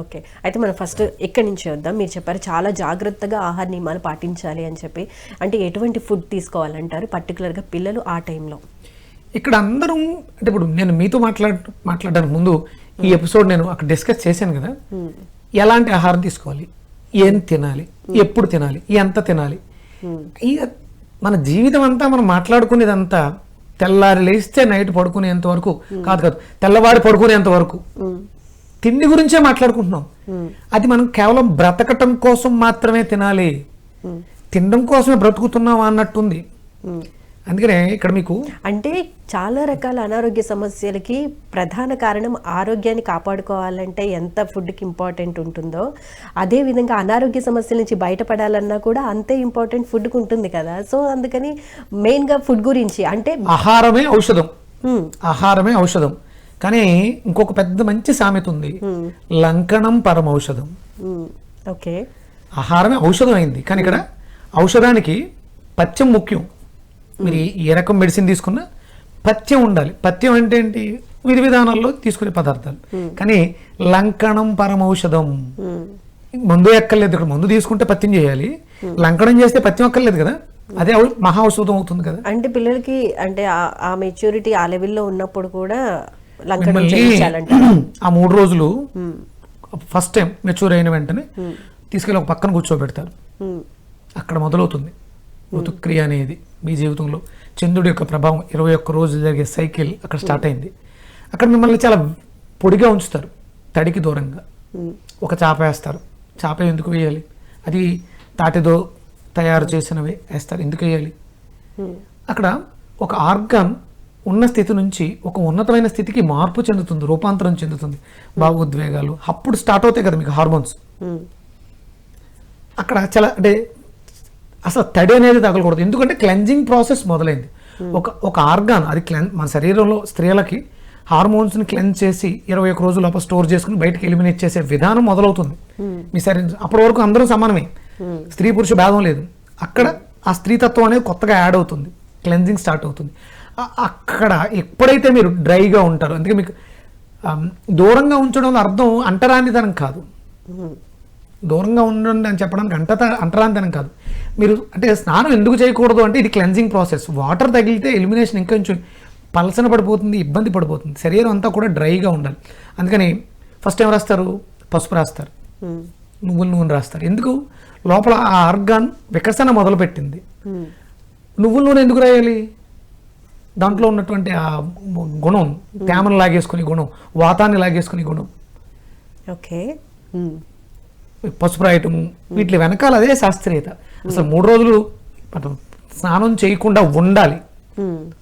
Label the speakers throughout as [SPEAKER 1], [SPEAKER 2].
[SPEAKER 1] Okay. అయితే మనం first ఎక్కడి నుంచి వద్దాం? మీరు చెప్పారు చాలా జాగ్రత్తగా ఆహార నియమాలు పాటించాలి అని చెప్పి. అంటే ఎటువంటి ఫుడ్ తీసుకోవాలంటారు? పర్టికులర్గా పిల్లలు ఆ టైంలో
[SPEAKER 2] ఇక్కడ అందరం అంటే ఇప్పుడు నేను మీతో మాట్లాడ మాట్లాడడానికి ముందు ఈ ఎపిసోడ్ నేను అక్కడ డిస్కస్ చేశాను కదా. ఎలాంటి ఆహారం తీసుకోవాలి? ఏం తినాలి? ఎప్పుడు తినాలి? ఎంత తినాలి? ఈ మన జీవితం అంతా మనం మాట్లాడుకునేదంతా తెల్లారి లేస్తే నైట్ పడుకునేంత వరకు కాదు కాదు తెల్లవారి పడుకునేంత వరకు. తిండి గురించే మాట్లాడుకుంటున్నాం. అది మనం కేవలం బ్రతకటం కోసం మాత్రమే తినాలి. తినడం కోసమే బ్రతుకుతున్నాం అన్నట్టుంది. అందుకనే ఇక్కడ మీకు
[SPEAKER 1] అంటే చాలా రకాల అనారోగ్య సమస్యలకి ప్రధాన కారణం ఆరోగ్యాన్ని కాపాడుకోవాలంటే ఎంత ఫుడ్కి ఇంపార్టెంట్ ఉంటుందో అదే విధంగా అనారోగ్య సమస్యల నుంచి బయటపడాలన్నా కూడా అంతే ఇంపార్టెంట్ ఫుడ్కి ఉంటుంది కదా. సో అందుకని మెయిన్గా ఫుడ్ గురించి అంటే
[SPEAKER 2] ఆహారమే ఔషధం. ఆహారమే ఔషధం. కానీ ఇంకొక పెద్ద మంచి సామెత ఉంది. లంకణం పరమౌషధం.
[SPEAKER 1] ఓకే
[SPEAKER 2] ఆహారమే ఔషధం అయింది. కానీ ఇక్కడ ఔషధానికి పథ్యం ముఖ్యం. మీరు ఏ- ఏ రకం మెడిసిన్ తీసుకున్నా పథ్యం ఉండాలి. పథ్యం అంటే ఏంటి? విధి విధానాల్లో తీసుకునే పదార్థాలు. కానీ లంకణం పరమౌషధం. మందు ఎక్కర్లేదు. ఇక్కడ మందు తీసుకుంటే పథ్యం చేయాలి. లంకణం చేస్తే పథ్యం ఎక్కర్లేదు కదా? అదే మహా ఔషధం అవుతుంది కదా?
[SPEAKER 1] అంటే పిల్లలకి అంటే ఆ- ఆ మెచ్యూరిటీ ఆ లెవెల్లో ఉన్నప్పుడు కూడా
[SPEAKER 2] ఆ మూడు రోజులు ఫస్ట్ టైం మెచ్యూర్ అయిన వెంటనే తీసుకెళ్ళి ఒక పక్కన కూర్చోబెడతారు. అక్కడ మొదలవుతుంది. ఋతుక్రియ అనేది మీ జీవితంలో చంద్రుడి యొక్క ప్రభావం ఇరవై ఒక్క రోజు జరిగే సైకిల్ అక్కడ స్టార్ట్ అయింది. అక్కడ మిమ్మల్ని చాలా పొడిగా ఉంచుతారు తడికి దూరంగా. ఒక చాప వేస్తారు. చాప ఎందుకు వేయాలి? అది తాటితో తయారు చేసినవి వేస్తారు. ఎందుకు వేయాలి? అక్కడ ఒక ఆర్గాన్ ఉన్న స్థితి నుంచి ఒక ఉన్నతమైన స్థితికి మార్పు చెందుతుంది రూపాంతరం చెందుతుంది. భావోద్వేగాలు అప్పుడు స్టార్ట్ అవుతాయి కదా మీకు హార్మోన్స్. అక్కడ చాలా అంటే అసలు తడి అనేది తగలకూడదు. ఎందుకంటే క్లెన్జింగ్ ప్రాసెస్ మొదలైంది. ఒక ఒక ఆర్గాన్ అది క్లెన్ మన శరీరంలో స్త్రీలకి హార్మోన్స్ని క్లెన్స్ చేసి ఇరవై ఒక రోజుల లోపల స్టోర్ చేసుకుని బయటకు ఎలిమినేట్ చేసే విధానం మొదలవుతుంది. మీ శరీరం అప్పటి వరకు అందరూ సమానమే. స్త్రీ పురుష భేదం లేదు. అక్కడ ఆ స్త్రీతత్వం అనేది కొత్తగా యాడ్ అవుతుంది. క్లెన్జింగ్ స్టార్ట్ అవుతుంది. అక్కడ ఎప్పుడైతే మీరు డ్రైగా ఉంటారో అందుకే మీకు దూరంగా ఉంచడంలో అర్థం అంటరానితనం కాదు. దూరంగా ఉండండి అని చెప్పడానికి అంటత అంటరాంతనం కాదు. మీరు అంటే స్నానం ఎందుకు చేయకూడదు అంటే ఇది క్లెన్జింగ్ ప్రాసెస్. వాటర్ తగిలితే ఎలిమినేషన్ ఇంకా కొంచెం పలసన పడిపోతుంది ఇబ్బంది పడిపోతుంది. శరీరం అంతా కూడా డ్రైగా ఉండాలి. అందుకని ఫస్ట్ ఏం రాస్తారు? పసుపు రాస్తారు. నువ్వుల నూనె రాస్తారు. ఎందుకు? లోపల ఆ ఆర్గాన్ వికసన మొదలుపెట్టింది. నువ్వుల నూనె ఎందుకు రాయాలి? దాంట్లో ఉన్నటువంటి ఆ గుణం తేమను లాగేసుకునే గుణం వాతాన్ని లాగేసుకునే గుణం.
[SPEAKER 1] ఓకే.
[SPEAKER 2] పసుపు రాయటము వీటి వెనకాల అదే శాస్త్రీయత. అసలు మూడు రోజులు మనం స్నానం చేయకుండా ఉండాలి.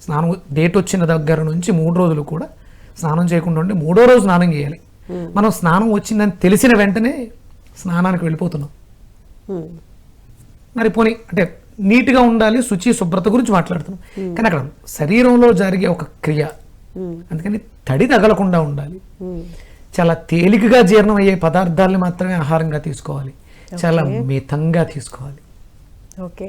[SPEAKER 2] స్నానం డేట్ వచ్చిన దగ్గర నుంచి మూడు రోజులు కూడా స్నానం చేయకుండా ఉండి మూడో రోజు స్నానం చేయాలి. మనం స్నానం వచ్చిందని తెలిసిన వెంటనే స్నానానికి వెళ్ళిపోతున్నాం. మరి పోనీ అంటే నీట్గా ఉండాలి శుచి శుభ్రత గురించి మాట్లాడుతున్నాం. కానీ అక్కడ శరీరంలో జరిగే ఒక క్రియ. అందుకని తడి తగలకుండా ఉండాలి. చాలా తేలికగా జీర్ణం అయ్యే పదార్థాలని మాత్రమే ఆహారంగా తీసుకోవాలి. చాలా మితంగా తీసుకోవాలి.
[SPEAKER 1] ఓకే.